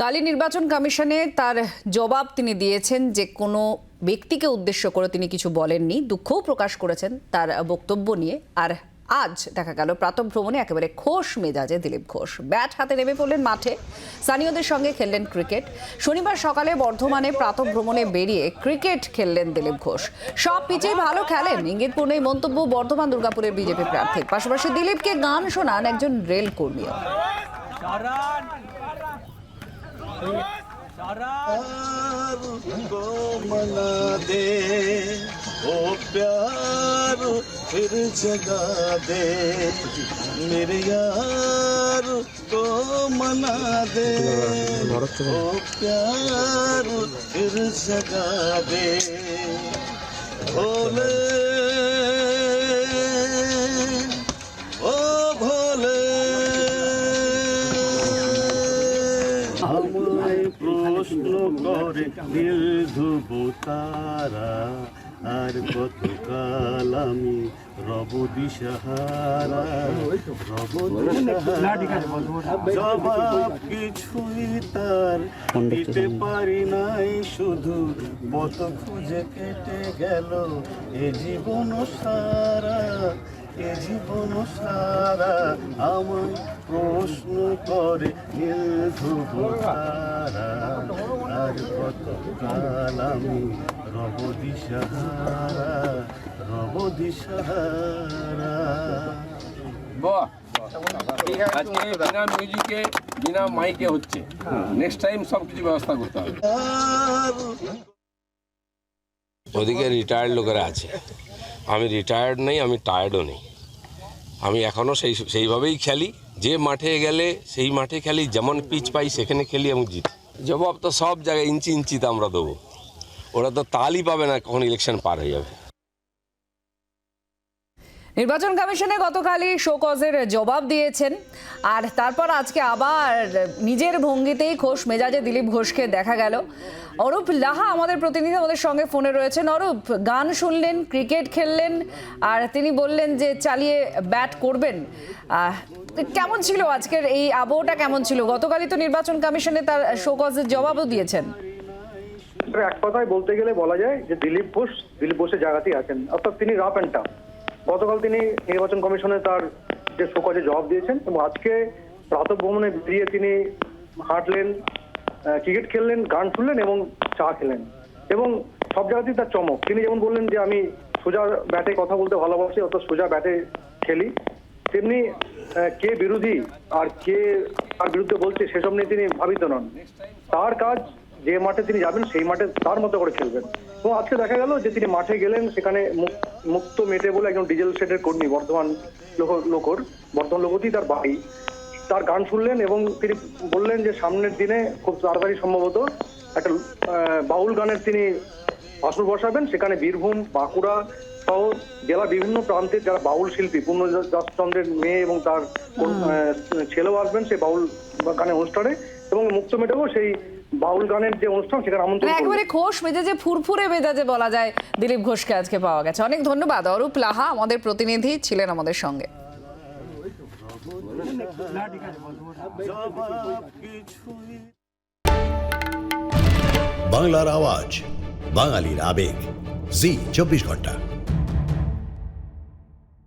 কালী নির্বাচন কমিশনে তার জবাব তিনি দিয়েছেন যে কোনো ব্যক্তিকে উদ্দেশ্য করে তিনি কিছু বলেননি, দুঃখও প্রকাশ করেছেন তার বক্তব্য নিয়ে। আর আজ দেখা গেল প্রাতঃভ্রমণে একেবারে খোশ মেজাজে দিলীপ ঘোষ। ব্যাট হাতে নেমে পড়লেন মাঠে। স্থানীয়দের সঙ্গে খেললেন ক্রিকেট। শনিবার সকালে বর্ধমানে প্রাতঃভ্রমণে বেরিয়ে ক্রিকেট খেললেন দিলীপ ঘোষ। সব পিচেই ভালো খেলেন। ইঙ্গিতপূর্ণ এই মন্তব্য বর্ধমান দুর্গাপুরের বিজেপি প্রার্থীর। পাশাপাশি দিলীপকে গান শোনান একজন রেল কর্মীও। प्यार को मना दे ओ प्यार फिर जगा दे मेरे यार को मना दे ओ प्यार फिर जगा दे भोले আমায় প্রশ্ন করে নীল আর কতকাল আমি রব দিশাহারা? রব জবাব কিছুই তার দিতে পারি নাই, শুধু পথ খুঁজে কেটে গেল এ জীবন সারা। এ জীবন সারা আমায় প্রশ্ন করে নীল ধ্রুব তারা। আর কত কাল আমি রব দিশাহারা রব দিশাহারা। বাহ। আজকে বিনা মিউজিকে বিনা মাইকে হচ্ছে। নেক্সট টাইম সব কিছু ব্যবস্থা করতে হবে। ওদিকে রিটায়ার্ড লোকেরা আছে। আমি রিটায়ার্ড নেই, আমি টায়ার্ডও নেই। আমি এখনও সেই, সেইভাবেই খেলি। যে মাঠে গেলে সেই মাঠে খেলি, যেমন পিচ পাই সেখানে খেলি এবং জিতি। জবাব তো সব জায়গায় ইঞ্চি ইঞ্চিতে আমরা দেবো। ওরা তো তালই পাবে না কখন ইলেকশন পার হয়ে যাবে। নির্বাচন কমিশনে গতকালই শোকজের জবাব দিয়েছেন। আর তারপর আজকে আবার নিজের ভঙ্গিতেই খোশ মেজাজে দিলীপ ঘোষকে দেখা গেল। অরূপ লাহা আমাদের প্রতিনিধি, আমাদের সঙ্গে ফোনে রয়েছেন। অরূপ, গান শুনলেন, ক্রিকেট খেললেন, আর তিনি বললেন যে চালিয়ে ব্যাট করবেন। কেমন ছিল আজকের এই আবহটা? কেমন ছিল? গতকালই তো নির্বাচন কমিশনে তার শোকজের জবাবও দিয়েছেন। এক কথায় বলতে গেলে বলা যায় যে দিলীপ ঘোষ, দিলীপ ঘোষের জায়গাতেই আছেন। অর্থাৎ তিনি রাফ অ্যান্ড টাফ গতকাল তিনি নির্বাচন কমিশনে তার যে শোকজে জবাব দিয়েছেন এবং আজকে প্রাতঃভ্রমণে বেরিয়ে তিনি হাঁটলেন ক্রিকেট খেললেন, গান শুনলেন এবং চা খেলেন। এবং সব জায়গাতেই তার চমক। তিনি যেমন বললেন যে, আমি সোজা ব্যাটে কথা বলতে ভালোবাসি, অর্থাৎ সোজা ব্যাটে খেলি। তেমনি কে বিরোধী আর কে তার বিরুদ্ধে বলছে, সেসব নিয়ে তিনি ভাবিত নন। তার কাজ যে মাঠে তিনি যাবেন সেই মাঠে তার মতো করে খেলবেন। এবং আজকে দেখা গেল যে তিনি মাঠে গেলেন সেখানে মুক- মুক্ত মেটে বলে একজন ডিজেল শেডের কর্মী বর্ধমান লোক- লোকর বর্ধমান লোকতেই তার বাড়ি তার গান শুনলেন এবং তিনি বললেন যে সামনের দিনে খুব তাড়াতাড়ি সম্ভবত একটা বাউল গানের তিনি আসর বসাবেন সেখানে বীরভূম বাঁকুড়া সহ জেলার বিভিন্ন প্রান্তের যারা বাউল শিল্পী পূর্ণচন্দ্রের মেয়ে এবং তার ছেলেও আসবেন সেই বাউল গানের অনুষ্ঠানে এবং মুক্ত মেটেও সেই বাউল গানের যে অনুষ্ঠান সেখানে আমন্ত্রণ মানে। একেবারে খোশ মেজাজে ফুরফুরে মেজাজে বলা যায় দিলীপ ঘোষকে আজকে পাওয়া গেছে। অনেক ধন্যবাদ। অরূপ লাহা আমাদের প্রতিনিধি ছিলেন আমাদের সঙ্গে। বাংলার আওয়াজ বাঙালির আবেগ। জি চব্বিশ ঘণ্টা।